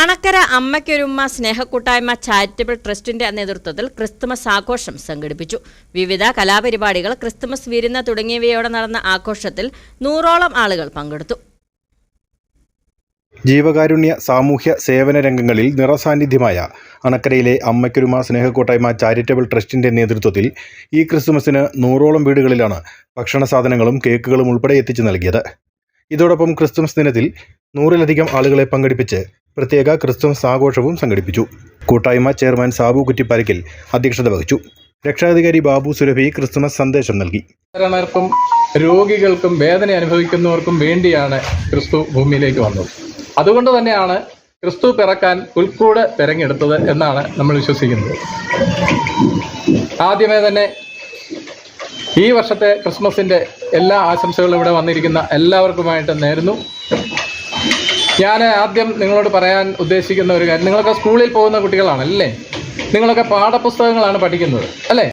Anakkara അമ്മയ്ക്കൊരുമ്മ സ്നേഹക്കൂട്ടായ്മ charitable ട്രസ്റ്റിന്റെ നേതൃത്വത്തിൽ Christmas ആഘോഷം സംഘടിപ്പിച്ചു. വിവിധ കലാപരിപാടികൾ ക്രിസ്തുമസ് വിരുന്ന തുടങ്ങിയവയോടെ നടന്ന ആഘോഷത്തിൽ നൂറോളം ആളുകൾ പങ്കെടുത്തു. ജീവകാരുണ്യ സാമൂഹ്യ സേവന രംഗങ്ങളിൽ നിറസാന്നിധ്യമായ അണക്കരയിലെ അമ്മയ്ക്കൊരുമ സ്നേഹക്കൂട്ടായ്മ ചാരിറ്റബിൾ ട്രസ്റ്റിന്റെ നേതൃത്വത്തിൽ ഈ ക്രിസ്തുമസിന് നൂറോളം വീടുകളിലാണ് ഭക്ഷണ സാധനങ്ങളും കേക്കുകളും ഉൾപ്പെടെ എത്തിച്ചു നൽകിയത്. ഇതോടൊപ്പം ക്രിസ്തുമസ് ദിനത്തിൽ നൂറിലധികം ആളുകളെ പങ്കെടുപ്പിച്ച് പ്രത്യേക ക്രിസ്തുമസ് ആഘോഷവും സംഘടിപ്പിച്ചു. കൂട്ടായ്മ ചെയർമാൻ സാബു കുറ്റിപ്പരക്കിൽ അധ്യക്ഷത വഹിച്ചു. രക്ഷാധികാരി ബാബു സുരഭി ക്രിസ്തുമസ് സന്ദേശം നൽകി. സാധാരണർക്കും രോഗികൾക്കും വേദന അനുഭവിക്കുന്നവർക്കും വേണ്ടിയാണ് ക്രിസ്തു ഭൂമിയിലേക്ക് വന്നത്. അതുകൊണ്ട് തന്നെയാണ് ക്രിസ്തു പിറക്കാൻ പുൽക്കൂട് തിരഞ്ഞെടുത്തത് എന്നാണ് നമ്മൾ വിശ്വസിക്കുന്നത്. ആദ്യമേ തന്നെ ഈ വർഷത്തെ ക്രിസ്മസിന്റെ എല്ലാ ആശംസകളും ഇവിടെ വന്നിരിക്കുന്ന എല്ലാവർക്കുമായിട്ട് നേരുന്നു. ഞാൻ ആദ്യം നിങ്ങളോട് പറയാൻ ഉദ്ദേശിക്കുന്ന ഒരു കാര്യം. നിങ്ങളൊക്കെ സ്കൂളിൽ പോകുന്ന കുട്ടികളാണ് അല്ലേ? നിങ്ങളൊക്കെ പാഠപുസ്തകങ്ങളാണ് പഠിക്കുന്നത് അല്ലേ?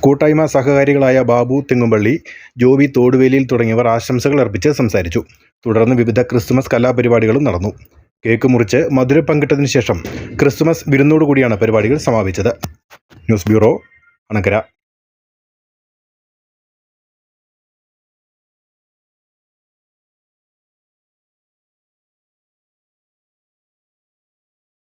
കൂട്ടായ്മ സഹകാരികളായ ബാബു തെങ്ങുംപള്ളി ജോബി തോടുവേലിയിൽ തുടങ്ങിയവർ ആശംസകൾ അർപ്പിച്ച് സംസാരിച്ചു. തുടർന്ന് വിവിധ ക്രിസ്തുമസ് കലാപരിപാടികളും നടന്നു. കേക്ക് മുറിച്ച് മധുര പങ്കിട്ടതിനു ശേഷം ക്രിസ്തുമസ് വിരുന്നോടുകൂടിയാണ് പരിപാടികൾ സമാപിച്ചത്. News bureau Anakkara.